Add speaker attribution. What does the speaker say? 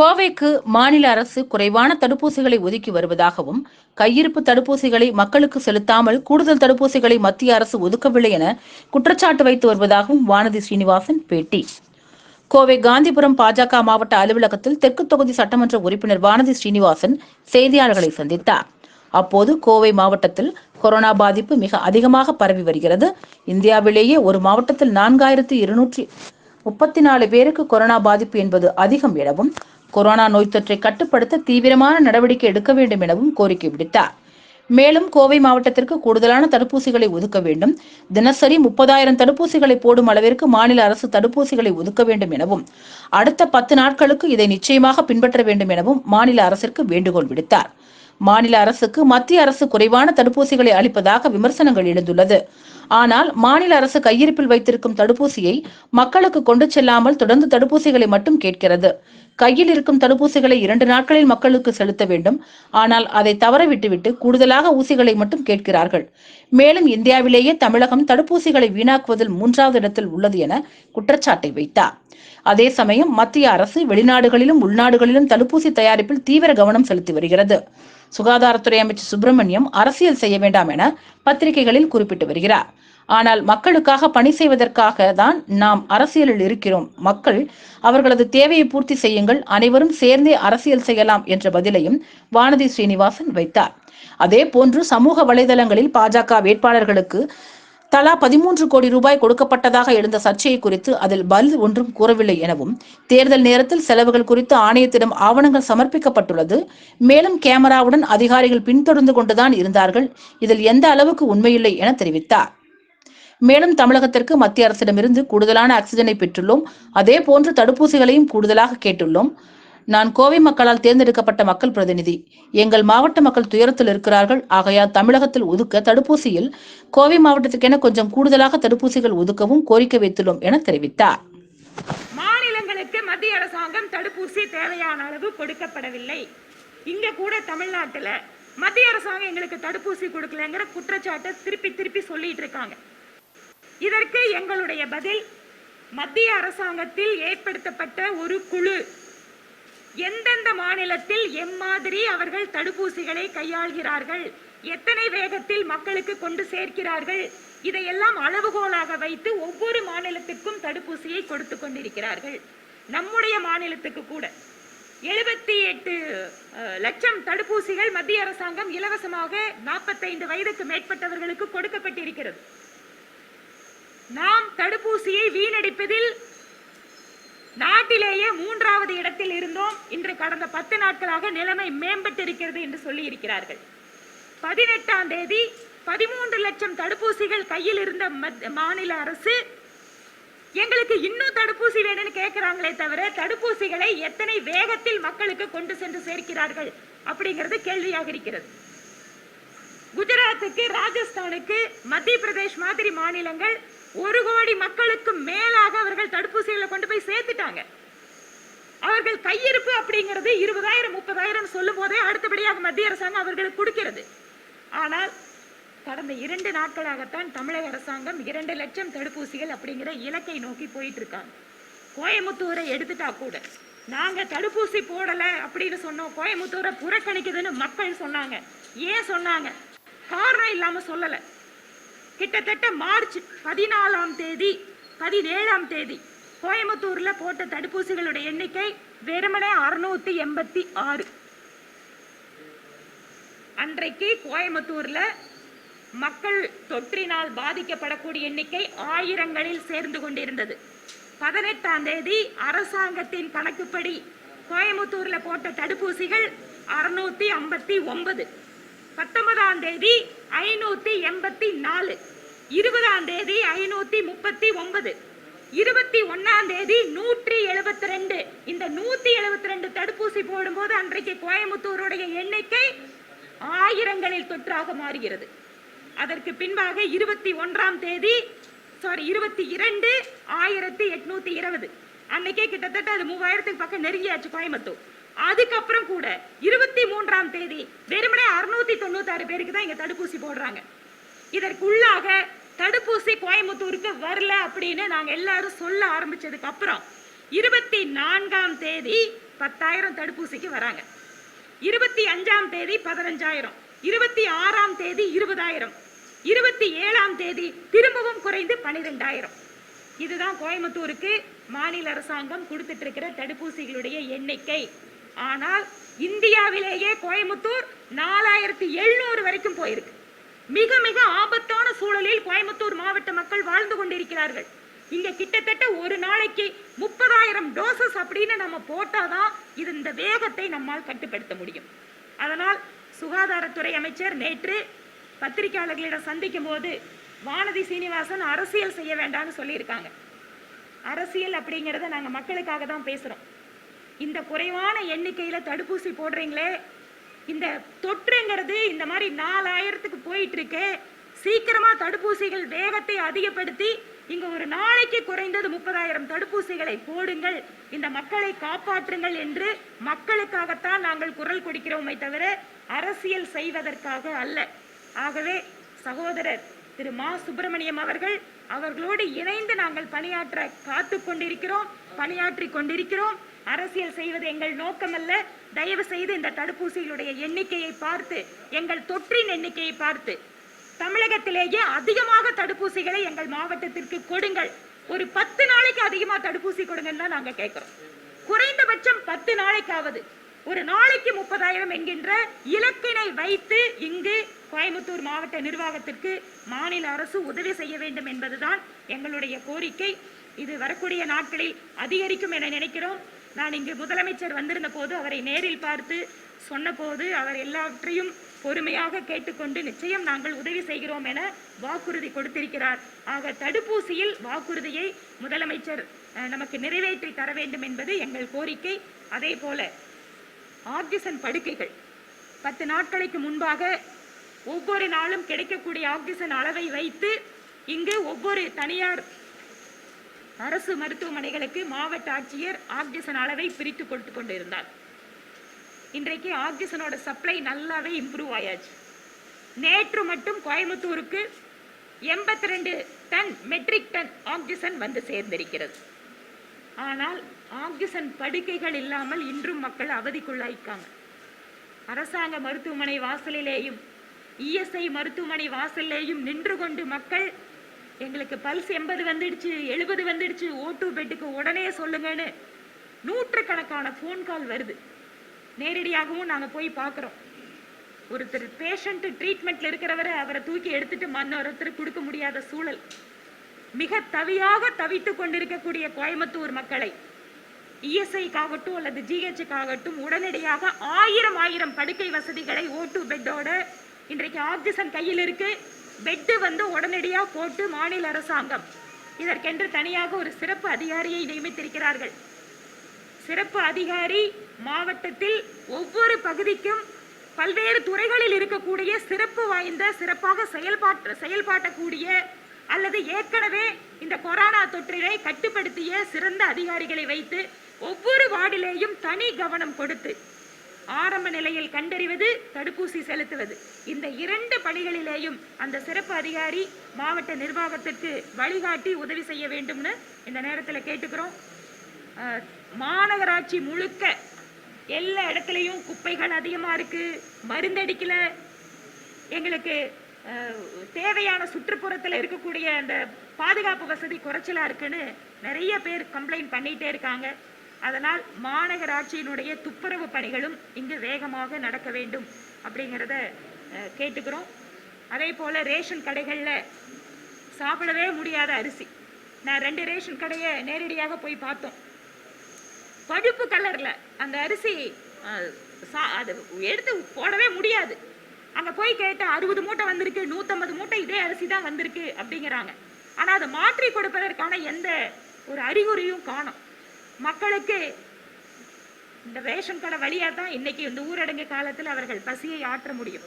Speaker 1: கோவைக்கு மாநில அரசு குறைவான தடுப்பூசிகளை ஒதுக்கி வருவதாகவும் கையிருப்பு தடுப்பூசிகளை மக்களுக்கு செலுத்தாமல் கூடுதல் தடுப்பூசிகளை மத்திய அரசு ஒதுக்கவில்லை என குற்றச்சாட்டு வைத்து வருவதாகவும் வானதி ஸ்ரீனிவாசன் பேட்டி. கோவை காந்திபுரம் பாஜக மாவட்ட அலுவலகத்தில் தெற்கு தொகுதி சட்டமன்ற உறுப்பினர் வானதி ஸ்ரீனிவாசன் செய்தியாளர்களை சந்தித்தார். அப்போது கோவை மாவட்டத்தில் கொரோனா பாதிப்பு மிக அதிகமாக பரவி வருகிறது. இந்தியாவிலேயே ஒரு மாவட்டத்தில் நான்காயிரத்து இருநூற்றி முப்பத்தி நாலு பேருக்கு கொரோனா பாதிப்பு என்பது அதிகம் எனவும் கொரோனா நோய் தொற்றை கட்டுப்படுத்த தீவிரமான நடவடிக்கை எடுக்க வேண்டும் எனவும் கோரிக்கை விடுத்தார். மேலும் கோவை மாவட்டத்திற்கு கூடுதலான தடுப்பூசிகளை ஒதுக்க வேண்டும். தினசரி முப்பதாயிரம் தடுப்பூசிகளை போடும் அளவிற்கு மாநில அரசு தடுப்பூசிகளை ஒதுக்க வேண்டும் எனவும் அடுத்த பத்து நாட்களுக்கு இதை நிச்சயமாக பின்பற்ற வேண்டும் எனவும் மாநில அரசிற்கு வேண்டுகோள் விடுத்தார். மாநில அரசுக்கு மத்திய அரசு குறைவான தடுப்பூசிகளை அளிப்பதாக விமர்சனங்கள் எழுந்துள்ளது. ஆனால் மாநில அரசு கையிருப்பில் வைத்திருக்கும் தடுப்பூசியை மக்களுக்கு கொண்டு செல்லாமல் தொடர்ந்து தடுப்பூசிகளை மட்டும் கேட்கிறது. கையில் இருக்கும் தடுப்பூசிகளை இரண்டு நாட்களில் மக்களுக்கு செலுத்த வேண்டும். ஆனால் அதை தவற விட்டுவிட்டு கூடுதலாக ஊசிகளை மட்டும் கேட்கிறார்கள். மேலும் இந்தியாவிலேயே தமிழகம் தடுப்பூசிகளை வீணாக்குவதில் மூன்றாவது இடத்தில் உள்ளது என குற்றச்சாட்டை வைத்தார். அதே சமயம் மத்திய அரசு வெளிநாடுகளிலும் உள்நாடுகளிலும் தடுப்பூசி தயாரிப்பில் தீவிர கவனம் செலுத்தி வருகிறது. சுகாதாரத்துறை அமைச்சர் சுப்பிரமணியம் அரசியல் செய்ய வேண்டாம் என பத்திரிகைகளில் குறிப்பிட்டு வருகிறார். ஆனால் மக்களுக்காக பணி செய்வதற்காக தான் நாம் அரசியலில் இருக்கிறோம். மக்கள் அவர்களது தேவையை பூர்த்தி செய்யுங்கள் அனைவரும் சேர்ந்தே அரசியல் செய்யலாம் என்ற பதிலையும் வானதி ஸ்ரீனிவாசன் வைத்தார். அதே போன்று சமூக வலைதளங்களில் பாஜக வேட்பாளர்களுக்கு தலா பதிமூன்று கோடி ரூபாய் கொடுக்கப்பட்டதாக எழுந்த சர்ச்சையை குறித்து அதில் பதில் ஒன்றும் கூறவில்லை எனவும் தேர்தல் நேரத்தில் செலவுகள் குறித்து ஆணையத்திடம் ஆவணங்கள் சமர்ப்பிக்கப்பட்டுள்ளது. மேலும் கேமராவுடன் அதிகாரிகள் பின்தொடர்ந்து கொண்டுதான் இருந்தார்கள். இதில் எந்த அளவுக்கு உண்மையில்லை என தெரிவித்தார். மேலும் தமிழகத்திற்கு மத்திய அரசிடமிருந்து கூடுதலான ஆக்சிஜனை பெற்றுள்ளோம். அதே போன்று தடுப்பூசிகளையும் கூடுதலாக கேட்டுள்ளோம். நான் கோவை மக்களால் தேர்ந்தெடுக்கப்பட்ட மக்கள் பிரதிநிதி. எங்கள் மாவட்ட மக்கள் துயரத்தில் இருக்கிறார்கள். ஆகையால் தமிழகத்தில் ஒதுக்க தடுப்பூசியில் கோவை மாவட்டத்துக்கென கொஞ்சம் கூடுதலாக தடுப்பூசிகள் ஒதுக்கவும் கோரிக்கை வைத்துள்ளோம் என தெரிவித்தார்.
Speaker 2: மாநிலங்களுக்கு மத்திய அரசாங்கம் தடுப்பூசி தேவையான அளவு கொடுக்கப்படவில்லை. இங்க கூட தமிழ்நாட்டுல மத்திய அரசாங்கம் எங்களுக்கு தடுப்பூசி கொடுக்கலங்கிற குற்றச்சாட்டை திருப்பி திருப்பி சொல்லிட்டு இருக்காங்க. இதற்கு எங்களுடைய பதில் மத்திய அரசாங்கத்தில் ஏற்படுத்தப்பட்ட ஒரு குழு. எந்தெந்த மாநிலத்தில் எம்மாதிரி அவர்கள் தடுப்பூசிகளை கையாள்கிறார்கள் எத்தனை வேகத்தில் மக்களுக்கு கொண்டு சேர்க்கிறார்கள் இதையெல்லாம் அளவுகோலாக வைத்து ஒவ்வொரு மாநிலத்திற்கும் தடுப்பூசியை கொடுத்து கொண்டிருக்கிறார்கள். நம்முடைய மாநிலத்துக்கு கூட. எழுபத்தி எட்டு லட்சம் தடுப்பூசிகள் மத்திய அரசாங்கம் இலவசமாக நாற்பத்தைந்து வயதுக்கு மேற்பட்டவர்களுக்கு கொடுக்கப்பட்டிருக்கிறது. நாம் தடுப்பூசியை வீணடிப்பதில் நாட்டிலேயே மூன்றாவது இடத்தில் இருந்தோம். இன்று கடந்த பத்து நாட்களாக நிலைமை மேம்பட்டிருக்கிறது என்று சொல்லி இருக்கிறார்கள் பதினெட்டாம் தேதி பதிமூன்று லட்சம் தடுப்பூசிகள் கையில் இருந்த மத்- மாநில அரசு எங்களுக்கு இன்னும் தடுப்பூசி வேணும்னு கேட்கிறாங்களே தவிர தடுப்பூசிகளை எத்தனை வேகத்தில் மக்களுக்கு கொண்டு சென்று சேர்க்கிறார்கள் அப்படிங்கிறது கேள்வியாக இருக்கிறது. குஜராத்துக்கு ராஜஸ்தானுக்கு மத்திய பிரதேஷ் மாதிரி மாநிலங்கள் ஒரு கோடி மக்களுக்கு மேலாக அவர்கள் தடுப்பூசிகளை கொண்டு போய் சேர்த்துட்டாங்க. அவர்கள் கையிருப்பு அப்படிங்கிறது இருபதாயிரம் முப்பதாயிரம் சொல்லும் போதே அடுத்தபடியாக மத்திய அரசாங்கம் அவர்களுக்கு கொடுக்கிறது. ஆனால் கடந்த இரண்டு நாட்களாகத்தான் தமிழக அரசாங்கம் இரண்டு லட்சம் தடுப்பூசிகள் அப்படிங்கிற இலக்கை நோக்கி போயிட்டு இருக்காங்க கோயமுத்தூரை எடுத்துட்டா கூட நாங்க தடுப்பூசி போடலை அப்படின்னு சொன்னோம். கோயமுத்தூரை புறக்கணிக்குதுன்னு மக்கள் சொன்னாங்க. ஏன் சொன்னாங்க? காரணம் இல்லாம சொல்லலை. கிட்டத்தட்ட மார்ச் பதினாலாம் தேதி பதினேழாம் தேதி கோயம்புத்தூரில் போட்ட தடுப்பூசிகளுடைய எண்ணிக்கை வெறுமனே அறுநூற்றி எண்பத்தி ஆறு. அன்றைக்கு கோயம்புத்தூரில் மக்கள் தொற்றினால் பாதிக்கப்படக்கூடிய எண்ணிக்கை ஆயிரங்களில் சேர்ந்து கொண்டிருந்தது. பதினெட்டாம் தேதி அரசாங்கத்தின் கணக்குப்படி கோயம்புத்தூரில் போட்ட தடுப்பூசிகள் அறுநூற்றி ஐம்பத்தி ஒன்பது. பத்தொன்பதாம் தேதி ஐநூத்தி எண்பத்தி நாலு. இருபதாம் தேதி ஐநூத்தி முப்பத்தி ஒன்பது. இருபத்தி ஒன்னாம் தேதி நூற்றி எழுபத்தி ரெண்டு இந்த நூத்தி எழுபத்தி ரெண்டு தடுப்பூசி போடும்போது அன்றைக்கு கோயம்புத்தூருடைய எண்ணிக்கை ஆயிரங்களில் தொற்றாக மாறுகிறது. அதற்கு பின்பாக இருபத்தி ஒன்றாம் தேதி சாரி இருபத்தி இரண்டு ஆயிரத்தி எட்நூத்தி இருபது. அன்னைக்கே கிட்டத்தட்ட அது மூவாயிரத்துக்கு பக்கம் நெருங்கியாச்சு கோயம்புத்தூர். அதுக்கப்புறம் கூட இருபத்தி மூன்றாம் தேதி வெறுமனே அறுநூத்தி தொண்ணூத்தாறு பேருக்கு தான் இங்க தடுப்பூசி போடுறாங்க. இதற்குள்ளாக தடுப்பூசி கோயம்புத்தூருக்கு வரல அப்படின்னு நாங்க எல்லாரும் சொல்ல ஆரம்பிச்சதுக்கு அப்புறம் இருபத்தி நான்காம் தேதி பத்தாயிரம் தடுப்பூசிக்கு வராங்க. இருபத்தி அஞ்சாம் தேதி பதினஞ்சாயிரம் இருபத்தி ஆறாம் தேதி இருபதாயிரம் இருபத்தி ஏழாம் தேதி திரும்பவும் குறைந்து பனிரெண்டாயிரம். இதுதான் கோயம்புத்தூருக்கு மாநில அரசாங்கம் கொடுத்துட்டு இருக்கிற தடுப்பூசிகளுடைய எண்ணிக்கை. ஆனால் இந்தியாவிலேயே கோயம்புத்தூர் நாலாயிரத்தி எழுநூறு வரைக்கும் போயிருக்கு. மிக மிக ஆபத்தான சூழலில் கோயம்புத்தூர் மாவட்ட மக்கள் வாழ்ந்து கொண்டிருக்கிறார்கள். இங்க கிட்டத்தட்ட ஒரு நாளைக்கு முப்பதாயிரம் டோசஸ் அப்படின்னு நம்ம போட்டாதான் இது இந்த வேகத்தை நம்மால் கட்டுப்படுத்த முடியும். அதனால் சுகாதாரத்துறை அமைச்சர் நேற்று பத்திரிகையாளர்களிடம் சந்திக்கும் போது வானதி சீனிவாசன் அரசியல் செய்ய வேண்டாம்னு சொல்லியிருக்காங்க. அரசியல் அப்படிங்கிறத நாங்கள் மக்களுக்காக தான் பேசுகிறோம் இந்த குறைவான எண்ணிக்கையில் தடுப்பூசி போடுறீங்களே இந்த தொற்றுங்கிறது இந்த மாதிரி நாலாயிரத்துக்கு போயிட்டுருக்கு. சீக்கிரமாக தடுப்பூசிகள் வேகத்தை அதிகப்படுத்தி இங்கே ஒரு நாளைக்கு குறைந்தது முப்பதாயிரம் தடுப்பூசிகளை போடுங்கள். இந்த மக்களை காப்பாற்றுங்கள் என்று மக்களுக்காகத்தான் நாங்கள் குரல் கொடுக்கிறோமே தவிர அரசியல் செய்வதற்காக அல்ல. ஆகவே சகோதரர் திரு மா சுப்பிரமணியம் அவர்கள் அவர்களோடு இணைந்து நாங்கள் பணியாற்ற காத்து கொண்டிருக்கிறோம் பணியாற்றி கொண்டிருக்கிறோம். அரசியல் செய்வது எங்கள் நோக்கமல்ல. தயவு செய்து இந்த தடுப்பூசிகளுடைய எண்ணிக்கையை பார்த்து எங்கள் தொற்றின் எண்ணிக்கையை பார்த்து. தமிழகத்திலேயே அதிகமாக தடுப்பூசிகளை எங்கள் மாவட்டத்திற்கு கொடுங்கள். ஒரு பத்து நாளைக்கு அதிகமா தடுப்பூசி கொடுங்கன்னு தான் நாங்க கேட்கிறோம் குறைந்தபட்சம் பத்து நாளைக்காவது. ஒரு நாளைக்கு முப்பதாயிரம் என்கின்ற இலக்கினை வைத்து இங்கு கோயம்புத்தூர் மாவட்ட நிர்வாகத்திற்கு மாநில அரசு உதவி செய்ய வேண்டும் என்பதுதான் எங்களுடைய கோரிக்கை. இது வரக்கூடிய நாட்களில் அதிகரிக்கும் என நினைக்கிறோம். நான் இங்கு முதலமைச்சர் வந்திருந்த போது அவரை நேரில் பார்த்து சொன்னபோது அவர் எல்லாவற்றையும் பொறுமையாக கேட்டுக்கொண்டு நிச்சயம் நாங்கள் உதவி செய்கிறோம் என வாக்குறுதி கொடுத்திருக்கிறார். ஆக தடுப்பூசியில் வாக்குறுதியை முதலமைச்சர் நமக்கு நிறைவேற்றி தர வேண்டும் என்பது எங்கள் கோரிக்கை. அதே போல ஆக்சிஜன் படுக்கைகள் பத்து நாட்களுக்கு முன்பாக ஒவ்வொரு நாளும் கிடைக்கக்கூடிய ஆக்சிஜன் அளவை வைத்து இங்கு ஒவ்வொரு தனியார் அரசு மருத்துவமனைகளுக்கு மாவட்ட ஆட்சியர் ஆக்சிஜன் அளவை பிரித்து கொடுத்து கொண்டிருந்தார். இன்றைக்கு ஆக்சிஜனோட சப்ளை நல்லாவே இம்ப்ரூவ் ஆயாச்சு. நேற்று மட்டும் கோயம்புத்தூருக்கு எண்பத்தி ரெண்டு டன் மெட்ரிக் டன் ஆக்சிஜன் வந்து சேர்ந்திருக்கிறது. ஆனால் ஆக்சிஜன் படுக்கைகள் இல்லாமல் இன்றும் மக்கள் அவதிக்குள்ளாய்க்காங்க. அரசாங்க மருத்துவமனை வாசலிலேயும் இஎஸ்ஐ மருத்துவமனை வாசலிலேயும் நின்று கொண்டு மக்கள் எங்களுக்கு பல்ஸ் எண்பது வந்துடுச்சு எழுபது வந்துடுச்சு. ஓட்டு பெட்டுக்கு உடனே சொல்லுங்கன்னு நூற்றுக்கணக்கான ஃபோன் கால் வருது. நேரடியாகவும் நாங்கள் போய் பார்க்குறோம். ஒருத்தர் பேஷண்ட் ட்ரீட்மெண்ட்ல இருக்கிறவரை அவரை தூக்கி எடுத்துட்டு மன்னொருத்தர் கொடுக்க முடியாத சூழல். மிக தவியாக தவித்து கொண்டிருக்கக்கூடிய கோயம்புத்தூர் மக்களை இஎஸ்ஐக்காகட்டும் அல்லது ஜிஹெச்சுக்காகட்டும் உடனடியாக ஆயிரம் ஆயிரம் படுக்கை வசதிகளை ஓட்டு பெட்டோட இன்றைக்கு ஆக்சிஜன் கையில் இருக்குது பெட்டு வந்து உடனடியாக போட்டு மாநில அரசாங்கம். இதற்கென்று தனியாக ஒரு சிறப்பு அதிகாரியை நியமித்திருக்கிறார்கள். சிறப்பு அதிகாரி மாவட்டத்தில் ஒவ்வொரு பகுதிக்கும் பல்வேறு துறைகளில் இருக்கக்கூடிய சிறப்பு வாய்ந்த சிறப்பாக செயல்பாட்டு செயல்பாட்டக்கூடிய அல்லது ஏற்கனவே இந்த கொரோனா தொற்றினை கட்டுப்படுத்திய சிறந்த அதிகாரிகளை வைத்து ஒவ்வொரு வார்டிலேயும் தனி கவனம் கொடுத்து ஆரம்ப நிலையில் கண்டறிவது தடுப்பூசி செலுத்துவது. இந்த இரண்டு பணிகளிலேயும் அந்த சிறப்பு அதிகாரி மாவட்ட நிர்வாகத்திற்கு வழிகாட்டி உதவி செய்ய வேண்டும்னு இந்த நேரத்தில் கேட்டுக்கிறோம். மாநகராட்சி முழுக்க எல்லா இடத்துலையும் குப்பைகள் அதிகமாக இருக்குது மருந்தடிக்கல எங்களுக்கு தேவையான சுற்றுப்புறத்தில் இருக்கக்கூடிய அந்த பாதுகாப்பு வசதி குறைச்சலாக இருக்குன்னு நிறைய பேர் கம்ப்ளைண்ட் பண்ணிகிட்டே இருக்காங்க. அதனால் மாநகராட்சியினுடைய துப்புரவு பணிகளும் இங்கு வேகமாக நடக்க வேண்டும் அப்படிங்கிறத கேட்டுக்கிறோம். அதே போல் ரேஷன் கடைகளில் சாப்பிடவே முடியாத அரிசி. நான் ரெண்டு ரேஷன் கடையை நேரடியாக போய் பார்த்தோம். பழுப்பு கலரில் அந்த அரிசி சா- அது எடுத்து போடவே முடியாது. அங்கே போய் கேட்டால் அறுபது மூட்டை வந்திருக்கு நூற்றம்பது மூட்டை இதே அரிசி தான் வந்திருக்கு அப்படிங்கிறாங்க. ஆனால் அதை மாற்றி கொடுப்பதற்கான எந்த ஒரு அறிகுறியும் காணும். மக்களுக்கு இந்த ரேஷன் கடை வழியாக தான் இன்னைக்கு இந்த ஊரடங்கு காலத்தில் அவர்கள் பசியை ஆற்ற முடியும்.